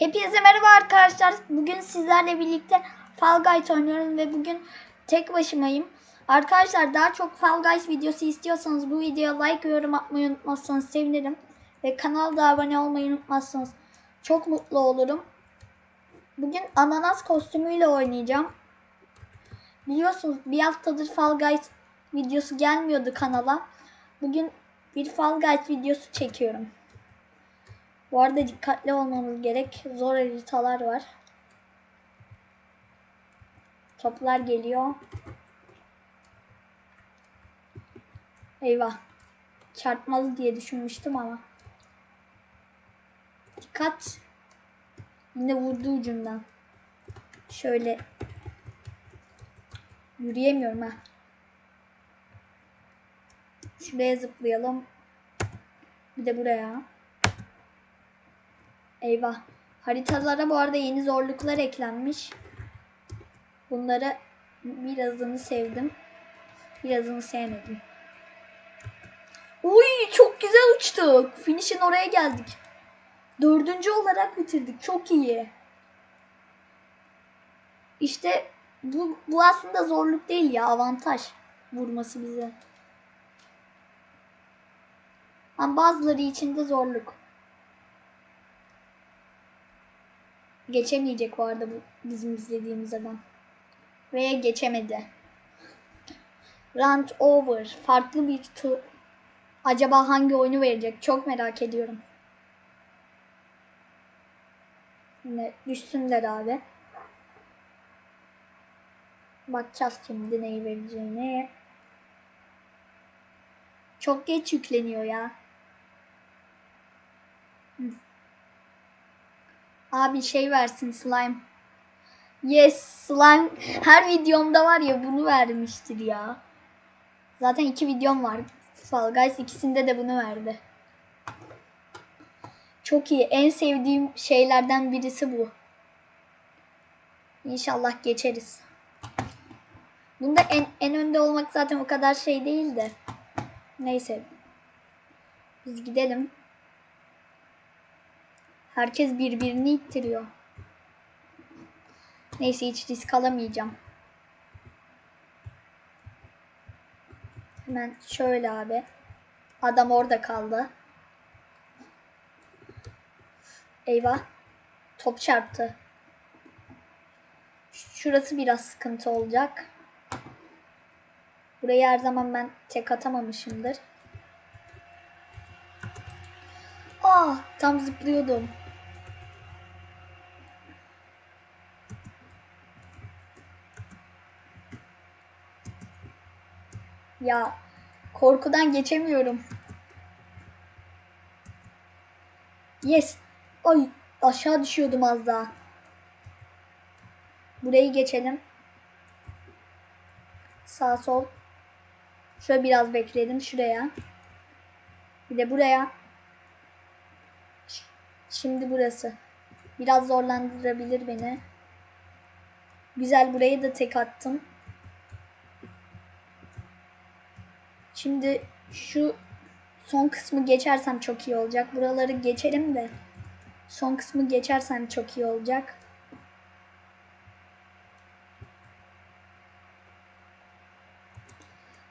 Hepinize merhaba arkadaşlar. Bugün sizlerle birlikte Fall Guys oynuyorum ve bugün tek başımayım. Arkadaşlar daha çok Fall Guys videosu istiyorsanız bu videoya like ve yorum atmayı unutmazsanız sevinirim. Ve kanalda abone olmayı unutmazsanız çok mutlu olurum. Bugün ananas kostümüyle oynayacağım. Biliyorsunuz bir haftadır Fall Guys videosu gelmiyordu kanala. Bugün bir Fall Guys videosu çekiyorum. Bu arada dikkatli olmamız gerek. Zor haritalar var. Toplar geliyor. Eyvah. Çarpmaz diye düşünmüştüm ama. Dikkat. Yine vurdu ucundan. Şöyle. Yürüyemiyorum ha. Şuraya zıplayalım. Bir de buraya. Eyvah. Haritalara bu arada yeni zorluklar eklenmiş. Bunları birazını sevdim. Birazını sevmedim. Uy çok güzel uçtuk. Finish'in oraya geldik. Dördüncü olarak bitirdik. Çok iyi. İşte bu, bu aslında zorluk değil ya. Avantaj vurması bize. Ama bazıları için de zorluk. Geçemeyecek bu arada bu bizim izlediğimiz adam. Ve geçemedi. Round over. Farklı bir tur. Acaba hangi oyunu verecek? Çok merak ediyorum. Yine düşsünler abi. Bakacağız şimdi neyi vereceğini. Çok geç yükleniyor ya. Abi şey versin slime. Yes slime. Her videomda var ya bunu vermiştir ya. Zaten iki videom var. Fall Guys ikisinde de bunu verdi. Çok iyi. En sevdiğim şeylerden birisi bu. İnşallah geçeriz. Bunda en, en önde olmak zaten o kadar şey değil de. Neyse. Biz gidelim. Herkes birbirini ittiriyor. Neyse hiç risk alamayacağım. Hemen şöyle abi. Adam orada kaldı. Eyvah. Top çarptı. Şurası biraz sıkıntı olacak. Burayı her zaman ben tek atamamışımdır. Ah, tam zıplıyordum. Ya korkudan geçemiyorum. Yes. Ay aşağı düşüyordum az daha. Burayı geçelim. Sağ sol. Şöyle biraz bekledim şuraya. Bir de buraya. Şimdi burası. Biraz zorlandırabilir beni. Güzel burayı da tek attım. Şimdi şu son kısmı geçersem çok iyi olacak. Buraları geçelim de son kısmı geçersem çok iyi olacak.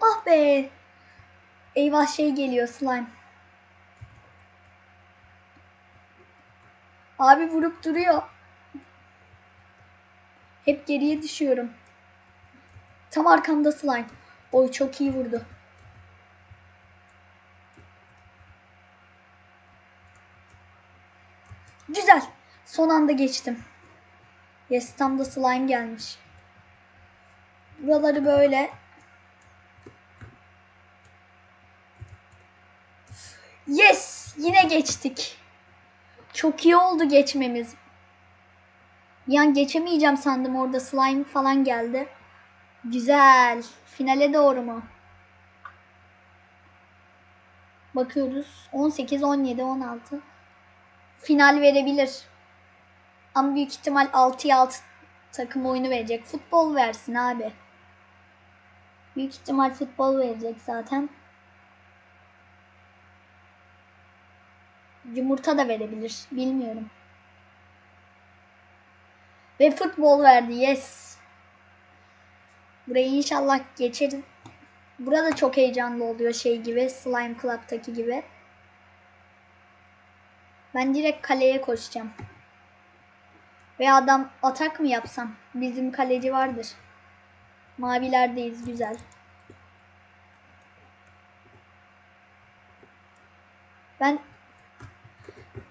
Ah be. Eyvah şey geliyor slime. Abi vurup duruyor. Hep geriye düşüyorum. Tam arkamda slime. Oy çok iyi vurdu. Güzel. Son anda geçtim. Yes tam da slime gelmiş. Buraları böyle. Yes! Yine geçtik. Çok iyi oldu geçmemiz. Yani geçemeyeceğim sandım orada slime falan geldi. Güzel. Finale doğru mu? Bakıyoruz. 18, 17, 16 final verebilir. Ama büyük ihtimal 6'ya 6 takım oyunu verecek. Futbol versin abi. Büyük ihtimal futbol verecek zaten. Yumurta da verebilir. Bilmiyorum. Ve futbol verdi. Yes. Burayı inşallah geçeriz. Burada çok heyecanlı oluyor şey gibi. Slime Club'taki gibi. Ben direkt kaleye koşacağım. Veya adam atak mı yapsam? Bizim kaleci vardır. Mavilerdeyiz güzel. Ben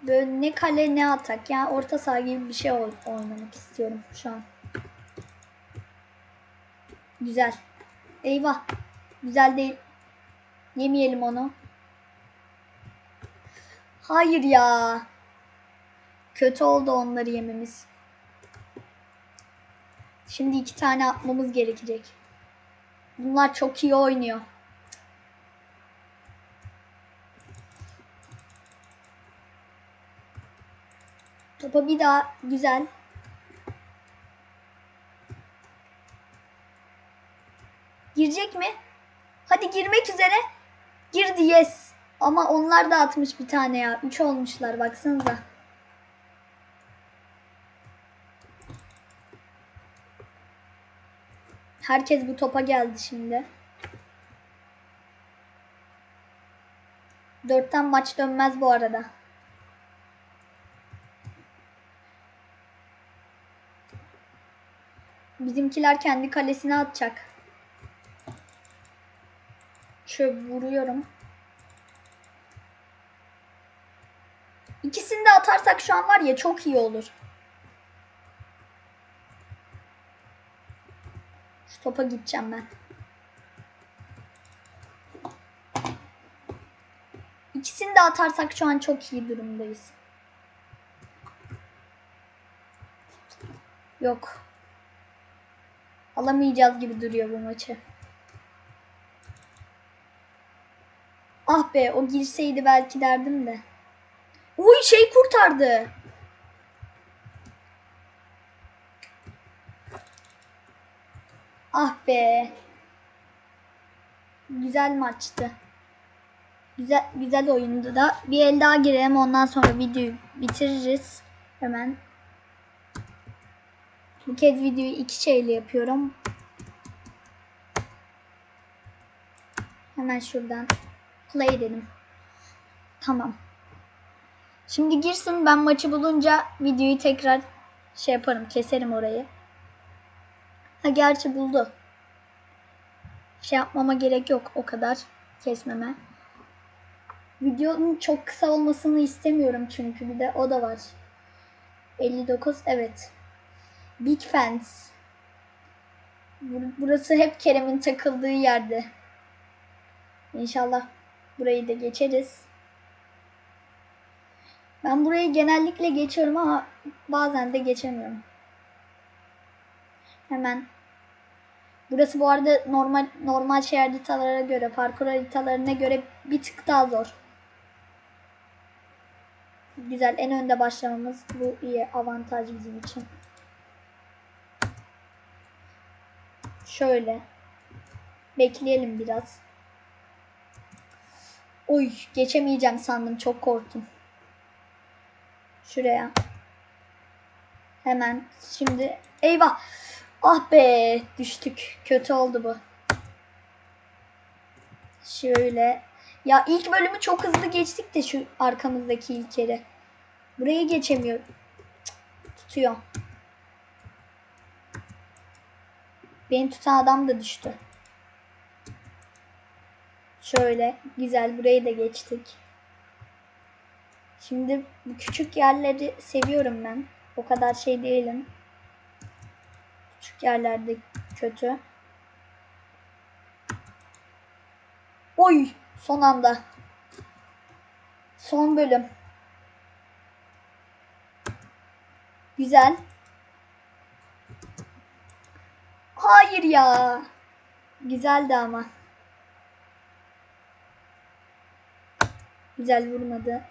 böyle ne kale ne atak yani orta saha gibi bir şey oy- oynamak istiyorum şu an. Güzel. Eyvah. Güzel değil. Yemeyelim onu. Hayır ya. Kötü oldu onları yememiz. Şimdi iki tane atmamız gerekecek. Bunlar çok iyi oynuyor. Topa bir daha güzel. Girecek mi? Hadi girmek üzere. Girdi yes. Ama onlar da atmış bir tane ya. Üç olmuşlar baksanıza. Herkes bu topa geldi şimdi. Dörtten maç dönmez bu arada. Bizimkiler kendi kalesine atacak. Şöyle vuruyorum. İkisini de atarsak şu an var ya çok iyi olur. Şu topa gideceğim ben. İkisini de atarsak şu an çok iyi durumdayız. Yok. Alamayacağız gibi duruyor bu maçı. Ah be o girseydi belki derdim de. Uy şey kurtardı. Ah be. Güzel maçtı. Güzel güzel oyundu da. Bir el daha girelim ondan sonra videoyu bitiririz. Hemen. Bu kez videoyu iki şeyle yapıyorum. Hemen şuradan play edelim. Tamam. Şimdi girsin ben maçı bulunca videoyu tekrar şey yaparım keserim orayı. Ha gerçi buldu. Şey yapmama gerek yok o kadar kesmeme. Videonun çok kısa olmasını istemiyorum çünkü bir de o da var. 59 evet. Big Fans. Bur- Burası hep Kerem'in takıldığı yerde. İnşallah burayı da geçeriz. Ben burayı genellikle geçiyorum ama bazen de geçemiyorum. Hemen. Burası bu arada normal normal şey haritalara göre, parkur haritalarına göre bir tık daha zor. Güzel. En önde başlamamız bu iyi avantaj bizim için. Şöyle. Bekleyelim biraz. Uy geçemeyeceğim sandım. Çok korktum. Şuraya. Hemen. Şimdi. Eyvah. Ah be. Düştük. Kötü oldu bu. Şöyle. Ya ilk bölümü çok hızlı geçtik de şu arkamızdaki ilk yere. Burayı geçemiyorum. Tutuyor. Beni tutan adam da düştü. Şöyle güzel burayı da geçtik. Şimdi bu küçük yerleri seviyorum ben. O kadar şey değilim. Küçük yerlerde kötü. Oy son anda. Son bölüm. Güzel. Hayır ya. Güzeldi ama. Güzel vurmadı.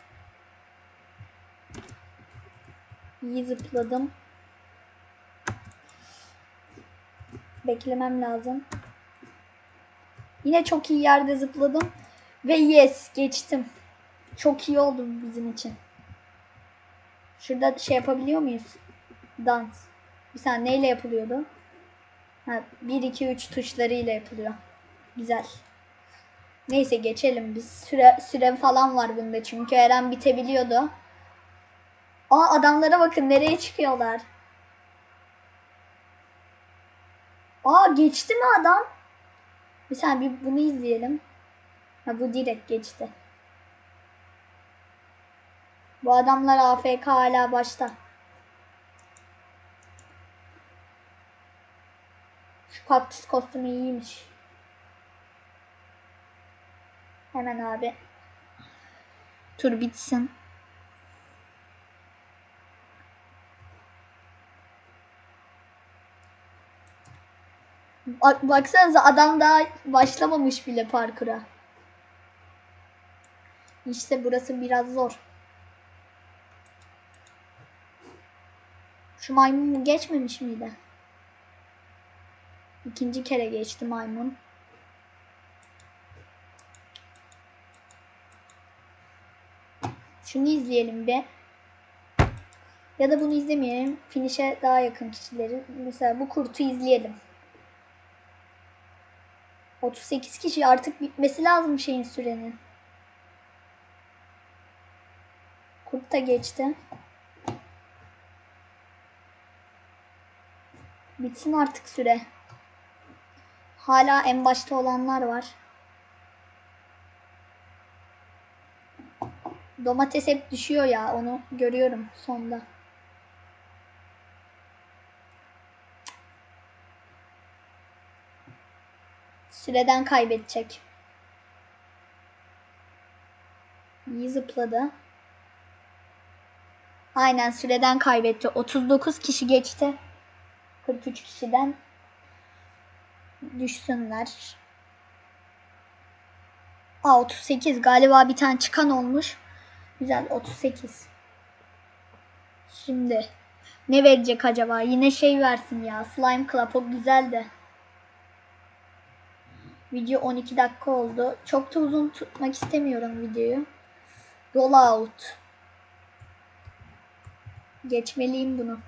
İyi zıpladım. Beklemem lazım. Yine çok iyi yerde zıpladım. Ve yes geçtim. Çok iyi oldu bizim için. Şurada şey yapabiliyor muyuz? Dans. Bir saniye neyle yapılıyordu? Ha, 1 2 3 tuşlarıyla yapılıyor. Güzel. Neyse geçelim biz. Süre süre falan var bunda çünkü her bitebiliyordu. Aa adamlara bakın nereye çıkıyorlar. Aa geçti mi adam? Bir bir bunu izleyelim. Ha bu direkt geçti. Bu adamlar AFK hala başta. Şu kaktüs kostümü iyiymiş. Hemen abi. Tur bitsin. Bak, baksanıza adam daha başlamamış bile parkura. İşte burası biraz zor. Şu maymun geçmemiş miydi? İkinci kere geçti maymun. Şunu izleyelim bir. Ya da bunu izlemeyelim. Finish'e daha yakın kişileri. Mesela bu kurtu izleyelim. 38 kişi artık bitmesi lazım şeyin sürenin. Kurt da geçti. Bitsin artık süre. Hala en başta olanlar var. Domates hep düşüyor ya onu görüyorum sonda. Süreden kaybedecek. İyi zıpladı. Aynen süreden kaybetti. 39 kişi geçti. 43 kişiden düşsünler. Aa 38 galiba bir tane çıkan olmuş. Güzel 38. Şimdi ne verecek acaba? Yine şey versin ya. Slime Club o güzel. Video 12 dakika oldu. Çok da uzun tutmak istemiyorum videoyu. Roll out. Geçmeliyim bunu.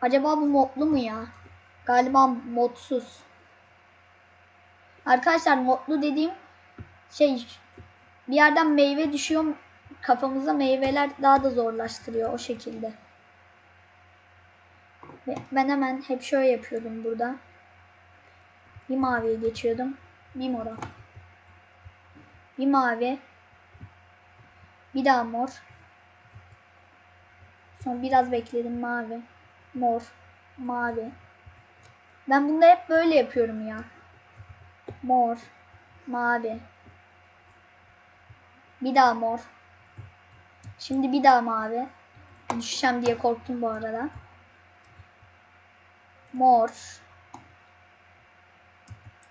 Acaba bu modlu mu ya? Galiba modsuz. Arkadaşlar modlu dediğim şey bir yerden meyve düşüyor kafamıza meyveler daha da zorlaştırıyor o şekilde. Ben hemen hep şöyle yapıyordum burada. Bir maviye geçiyordum. Bir mora. Bir mavi. Bir daha mor. Sonra biraz bekledim mavi. Mor. Mavi. Ben bunda hep böyle yapıyorum ya. Mor. Mavi. Bir daha mor. Şimdi bir daha mavi. Düşeceğim diye korktum bu arada. Mor.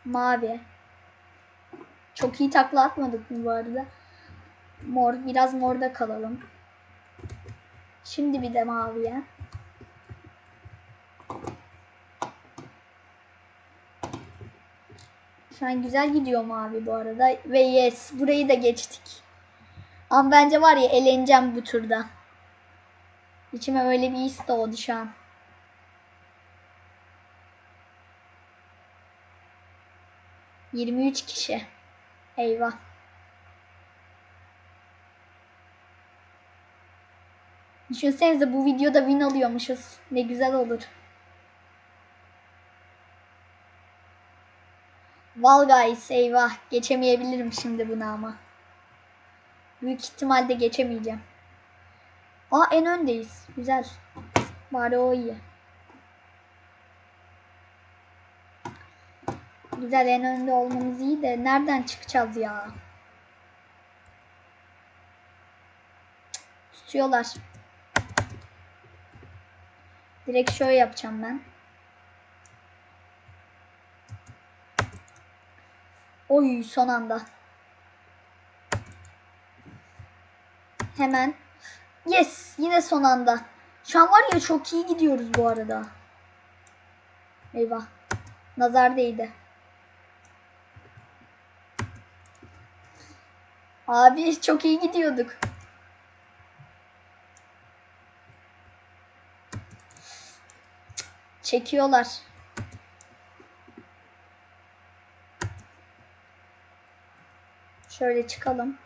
Mavi. Çok iyi takla atmadık bu arada? Mor. Biraz morda kalalım. Şimdi bir de maviye. Şu an güzel gidiyor mavi bu arada. Ve yes burayı da geçtik. Ama bence var ya eleneceğim bu turda. İçime öyle bir his doğdu şu an. Yirmi üç kişi. Eyvah. Düşünsenize bu videoda win alıyormuşuz. Ne güzel olur. Val Guys eyvah geçemeyebilirim şimdi bunu ama. Büyük ihtimalle geçemeyeceğim. Aa en öndeyiz. Güzel. Bari o iyi. Güzel en önde olmamız iyi de nereden çıkacağız ya? Tutuyorlar. Direkt şöyle yapacağım ben. Oy son anda. Hemen. Yes yine son anda. Şu an var ya çok iyi gidiyoruz bu arada. Eyvah. Nazar değdi. Abi çok iyi gidiyorduk. Çekiyorlar. Şöyle çıkalım.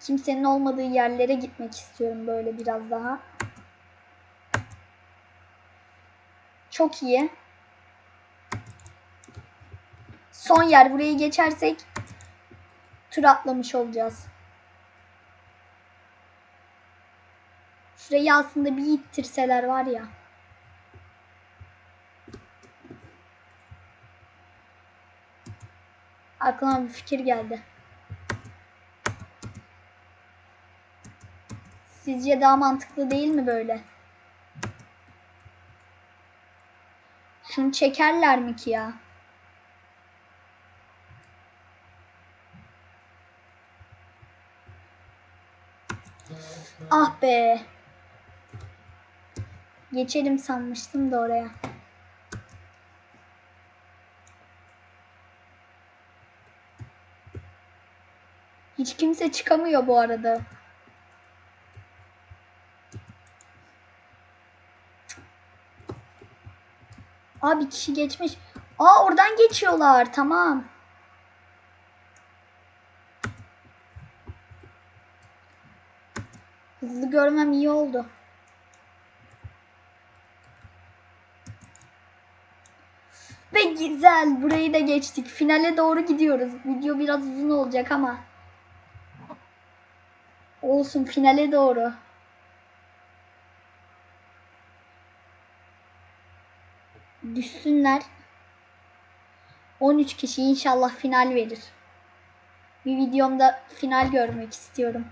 Kimsenin olmadığı yerlere gitmek istiyorum böyle biraz daha. Çok iyi. Son yer burayı geçersek tur atlamış olacağız. Şurayı aslında bir ittirseler var ya. Aklıma bir fikir geldi. Sizce daha mantıklı değil mi böyle? Şunu çekerler mi ki ya? Ah be. Geçelim sanmıştım da oraya. Hiç kimse çıkamıyor bu arada. Aa bir kişi geçmiş. Aa oradan geçiyorlar. Tamam. Hızlı görmem iyi oldu. Ve güzel. Burayı da geçtik. Finale doğru gidiyoruz. Video biraz uzun olacak ama. Olsun finale doğru. Düşsünler. 13 kişi inşallah final verir. Bir videomda final görmek istiyorum.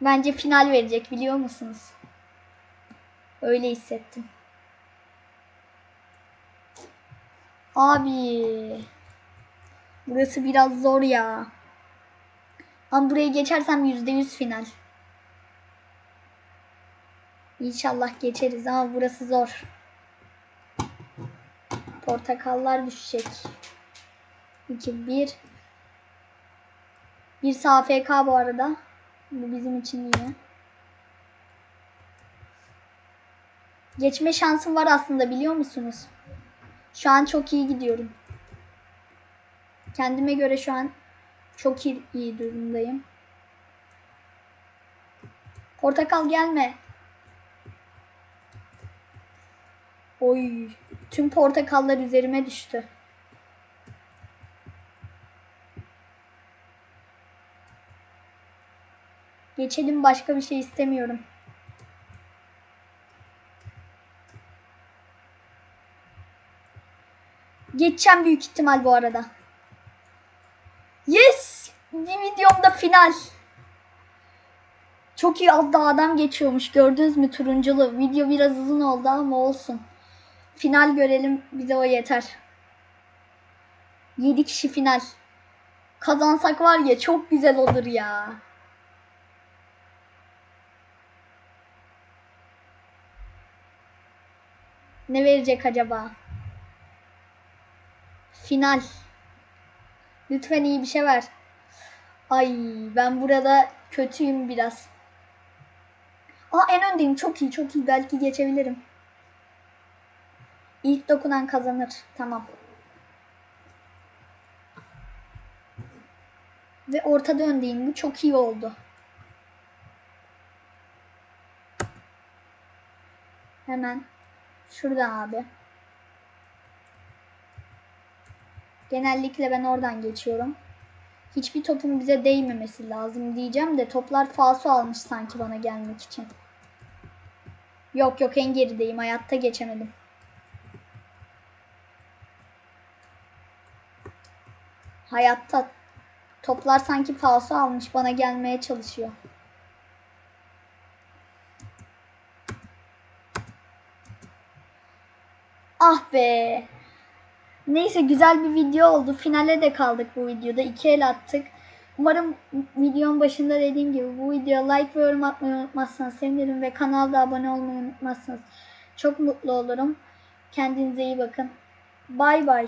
Bence final verecek biliyor musunuz? Öyle hissettim. Abi. Burası biraz zor ya. Ama burayı geçersem %100 final. İnşallah geçeriz ama burası zor. Portakallar düşecek. 2 1 Bir SFK bu arada. Bu bizim için iyi. Geçme şansım var aslında biliyor musunuz? Şu an çok iyi gidiyorum. Kendime göre şu an çok iyi, iyi durumdayım. Portakal gelme. Oy. Tüm portakallar üzerime düştü. Geçelim başka bir şey istemiyorum. Geçeceğim büyük ihtimal bu arada. Yes! Bir videomda final. Çok iyi az adam geçiyormuş. Gördünüz mü turunculu? Video biraz uzun oldu ama olsun. Final görelim. Bize o yeter. 7 kişi final. Kazansak var ya çok güzel olur ya. Ne verecek acaba? Final. Lütfen iyi bir şey ver. Ay ben burada kötüyüm biraz. Aa en öndeyim. Çok iyi çok iyi. Belki geçebilirim. İlk dokunan kazanır. Tamam. Ve ortada öndeyim. Bu çok iyi oldu. Hemen şurada abi. Genellikle ben oradan geçiyorum. Hiçbir topun bize değmemesi lazım diyeceğim de toplar falso almış sanki bana gelmek için. Yok yok en gerideyim. Hayatta geçemedim. Hayatta toplar sanki falso almış bana gelmeye çalışıyor. Ah be. Neyse güzel bir video oldu. Finale de kaldık bu videoda. İki el attık. Umarım videonun başında dediğim gibi bu videoya like ve yorum atmayı unutmazsanız sevinirim ve kanalda abone olmayı unutmazsanız çok mutlu olurum. Kendinize iyi bakın. Bay bay.